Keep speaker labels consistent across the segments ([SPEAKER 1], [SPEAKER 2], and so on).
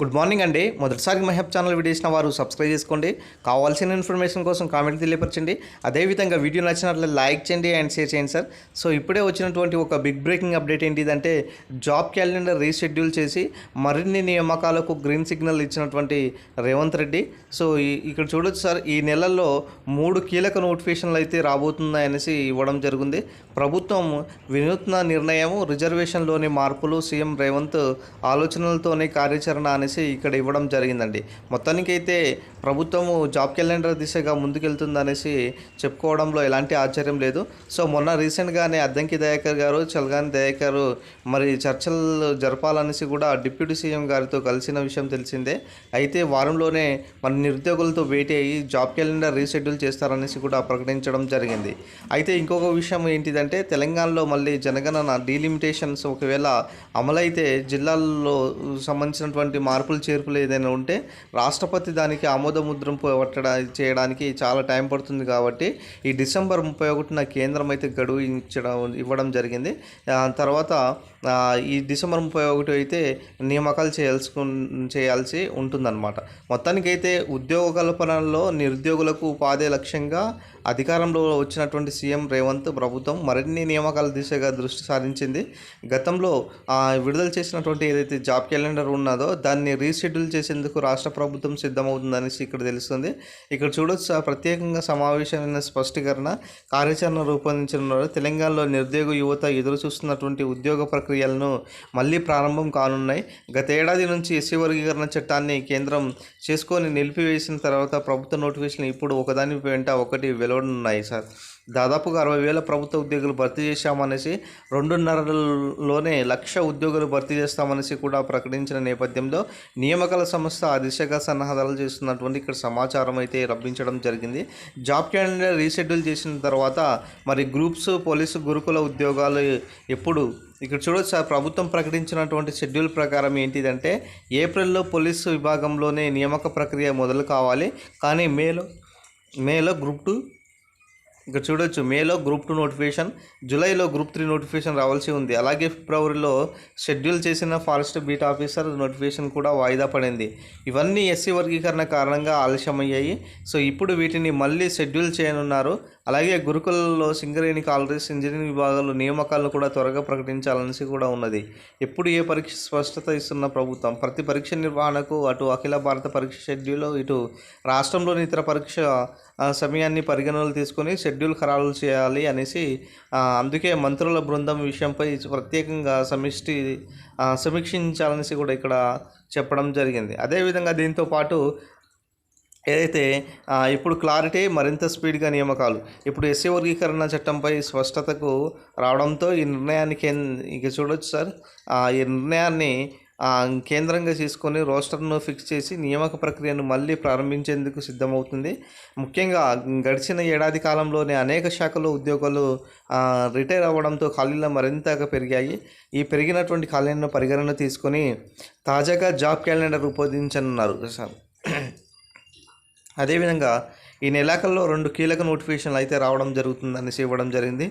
[SPEAKER 1] Good morning అండి. మొదటిసారి మహబ్ ఛానల్ వీడియో వారు సబ్స్క్రైబ్ చేసుకోండి. కావాల్సిన ఇన్ఫర్మేషన్ కోసం కామెంట్ తెలియపరచండి. అదేవిధంగా వీడియో నచ్చినట్లు లైక్ చేయండి అండ్ షేర్ చేయండి సార్ సో ఇప్పుడే వచ్చినటువంటి ఒక బిగ్ బ్రేకింగ్ అప్డేట్ ఏంటిదంటే జాబ్ క్యాలెండర్ రీషెడ్యూల్ చేసి మరిన్ని నియామకాలకు గ్రీన్ సిగ్నల్ ఇచ్చినటువంటి రేవంత్ రెడ్డి. సో ఇక్కడ చూడొచ్చు సార్ ఈ నెలల్లో మూడు కీలక నోటిఫికేషన్లు అయితే రాబోతున్నాయనేసి ఇవ్వడం జరిగింది. ప్రభుత్వం వినూత్న నిర్ణయం రిజర్వేషన్లోని మార్పులు సీఎం రేవంత్ ఆలోచనలతోనే కార్యాచరణ అనేసి ఇక్కడ ఇవ్వడం జరిగిందండి. మొత్తానికి అయితే ప్రభుత్వము జాబ్ క్యాలెండర్ దిశగా ముందుకెళ్తుందనేసి చెప్పుకోవడంలో ఎలాంటి ఆశ్చర్యం లేదు. సో మొన్న రీసెంట్గానే అద్దంకి దయాకర్ గారు చల్గాని దయాకర్ మరి చర్చలు జరపాలనేసి కూడా డిప్యూటీ సీఎం గారితో కలిసిన విషయం తెలిసిందే. అయితే వారంలోనే మన నిరుద్యోగులతో భేటీ అయ్యి జాబ్ క్యాలెండర్ రీషెడ్యూల్ చేస్తారనేసి కూడా ప్రకటించడం జరిగింది. అయితే ఇంకొక విషయం ఏంటిదంటే తెలంగాణలో మళ్ళీ జనగణన డీలిమిటేషన్స్ ఒకవేళ అమలైతే జిల్లాల్లో సంబంధించినటువంటి మార్పులు చేర్పులు ఏదైనా ఉంటే రాష్ట్రపతి దానికి ఆమోద ముద్రం పట్టడా చేయడానికి చాలా టైం పడుతుంది కాబట్టి ఈ డిసెంబర్ ముప్పై ఒకటిన కేంద్రం అయితే గడువు ఇచ్చడం ఇవ్వడం జరిగింది. తర్వాత ఈ డిసెంబర్ ముప్పై ఒకటి అయితే నియామకాలు చేయాల్సి చేయాల్సి ఉంటుందన్నమాట. మొత్తానికైతే ఉద్యోగ కల్పనలో నిరుద్యోగులకు ఉపాధి లక్ష్యంగా అధికారంలో వచ్చినటువంటి సీఎం రేవంత్ ప్రభుత్వం మరిన్ని నియామకాల దిశగా దృష్టి సారించింది. గతంలో విడుదల చేసినటువంటి ఏదైతే జాబ్ క్యాలెండర్ ఉన్నదో దాన్ని రీషెడ్యూల్ చేసేందుకు రాష్ట్ర ప్రభుత్వం సిద్ధమవుతుందనేసి ఇక్కడ తెలుస్తుంది. ఇక్కడ చూడొచ్చు ఆ ప్రత్యేకంగా సమావేశమైన స్పష్టీకరణ కార్యాచరణ రూపొందించనున్నారు. తెలంగాణలో నిరుద్యోగ యువత ఎదురు చూస్తున్నటువంటి ఉద్యోగ ప్రక్రియలను మళ్ళీ ప్రారంభం కానున్నాయి. గత ఏడాది నుంచి ఎస్సీ వర్గీకరణ చట్టాన్ని కేంద్రం చేసుకొని నిలిపివేసిన తర్వాత ప్రభుత్వ నోటిఫికేషన్ ఇప్పుడు ఒకదాని వెంట ఒకటి వెలువడున్నాయి సార్. దాదాపుగా అరవై వేల ప్రభుత్వ ఉద్యోగులు భర్తీ చేశామనేసి రెండున్నరలోనే లక్ష ఉద్యోగులు భర్తీ చేస్తామనేసి కూడా ప్రకటించిన నేపథ్యంలో నియామకాల సంస్థ ఆ దిశగా సన్నాహాలు చేస్తున్నటువంటి ఇక్కడ సమాచారం అయితే లభించడం జరిగింది. జాబ్ క్యాలెండర్ రీషెడ్యూల్ చేసిన తర్వాత మరి గ్రూప్స్ పోలీసు గురుకుల ఉద్యోగాలు ఎప్పుడు? ఇక్కడ చూడొచ్చు సార్ ప్రభుత్వం ప్రకటించినటువంటి షెడ్యూల్ ప్రకారం ఏంటిదంటే ఏప్రిల్లో పోలీసు విభాగంలోనే నియామక ప్రక్రియ మొదలు కావాలి. కానీ మేలో మేలో గ్రూప్ టూ ఇక్కడ చూడొచ్చు మేలో గ్రూప్ టూ నోటిఫికేషన్ జూలైలో గ్రూప్ త్రీ నోటిఫికేషన్ రావాల్సి ఉంది. అలాగే ఫిబ్రవరిలో షెడ్యూల్ చేసిన ఫారెస్ట్ బీట్ ఆఫీసర్ నోటిఫికేషన్ కూడా వాయిదా పడింది. ఇవన్నీ ఎస్సీ వర్గీకరణ కారణంగా ఆలస్యమయ్యాయి. సో ఇప్పుడు వీటిని మళ్ళీ షెడ్యూల్ చేయనున్నారు. అలాగే గురుకులలో సింగరేణి కాలరీస్ ఇంజనీరింగ్ విభాగాల్లో నియామకాలను కూడా త్వరగా ప్రకటించాలనేసి కూడా ఉన్నది. ఎప్పుడు ఏ పరీక్ష స్పష్టత ఇస్తున్న ప్రభుత్వం? ప్రతి పరీక్ష నిర్వహణకు అటు అఖిల భారత పరీక్ష షెడ్యూల్ ఇటు రాష్ట్రంలోని ఇతర పరీక్ష సమయాన్ని పరిగణనలు తీసుకొని షెడ్యూల్ ఖరారు చేయాలి అనేసి అందుకే మంత్రుల బృందం విషయంపై ప్రత్యేకంగా సమిష్టి సమీక్షించాలనేసి కూడా ఇక్కడ చెప్పడం జరిగింది. అదేవిధంగా దీంతో పాటు ఏదైతే ఇప్పుడు క్లారిటీ మరింత స్పీడ్గా నియామకాలు. ఇప్పుడు ఎస్సీ వర్గీకరణ చట్టంపై స్పష్టతకు రావడంతో ఈ నిర్ణయాన్ని కేం ఇక చూడొచ్చు సార్. ఈ నిర్ణయాన్ని కేంద్రంగా తీసుకొని రోస్టర్ను ఫిక్స్ చేసి నియామక ప్రక్రియను మళ్ళీ ప్రారంభించేందుకు సిద్ధమవుతుంది. ముఖ్యంగా గడిచిన ఏడాది కాలంలోనే అనేక శాఖలో ఉద్యోగాలు రిటైర్ అవ్వడంతో ఖాళీలు మరింతగా పెరిగాయి. ఈ పెరిగినటువంటి ఖాళీలను పరిగణన తీసుకొని తాజాగా జాబ్ క్యాలెండర్ రూపొందించనున్నారు సార్. అదేవిధంగా ఈ నెలాఖరులో రెండు కీలక నోటిఫికేషన్లు అయితే రావడం జరుగుతుందనేసి ఇవ్వడం జరిగింది.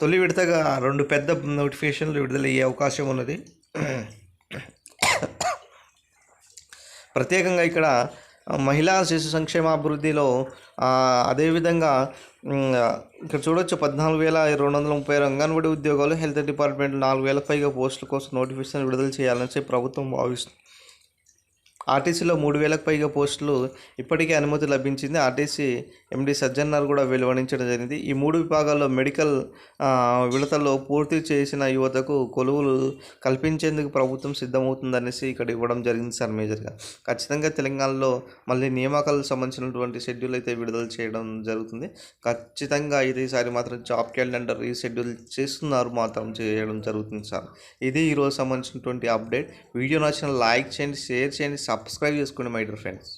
[SPEAKER 1] తొలి విడతగా రెండు పెద్ద నోటిఫికేషన్లు విడుదలయ్యే అవకాశం ఉన్నది. ప్రత్యేకంగా ఇక్కడ మహిళా శిశు సంక్షేమాభివృద్ధిలో అదేవిధంగా ఇక్కడ చూడొచ్చు పద్నాలుగు వేల రెండు వందల ముప్పై అంగన్వాడీ ఉద్యోగాలు హెల్త్ డిపార్ట్మెంట్ నాలుగు వేల పైగా పోస్టుల కోసం నోటిఫికేషన్ విడుదల చేయాలని చెప్పి ప్రభుత్వం భావిస్తుంది ఆర్టీసీలో మూడు వేలకు పైగా పోస్టులు ఇప్పటికే అనుమతి లభించింది. ఆర్టీసీ ఎండి సజ్జన్నారు కూడా వెలువడించడం జరిగింది. ఈ మూడు విభాగాల్లో మెడికల్ విడతల్లో పూర్తి చేసిన యువతకు కొలువులు కల్పించేందుకు ప్రభుత్వం సిద్ధమవుతుందనేసి ఇక్కడ ఇవ్వడం జరిగింది సార్ మేజర్గా. ఖచ్చితంగా తెలంగాణలో మళ్ళీ నియామకాలకు సంబంధించినటువంటి షెడ్యూల్ అయితే విడుదల చేయడం జరుగుతుంది. ఖచ్చితంగా ఇది ఈసారి మాత్రం జాబ్ క్యాలెండర్ రీషెడ్యూల్ చేస్తున్నారు మాత్రం చేయడం జరుగుతుంది సార్. ఇది ఈరోజు సంబంధించినటువంటి అప్డేట్. వీడియో నచ్చిన లైక్ చేయండి షేర్ చేయండి సబ్స్క్రైబ్ చేసుకోండి మై డియర్ ఫ్రెండ్స్.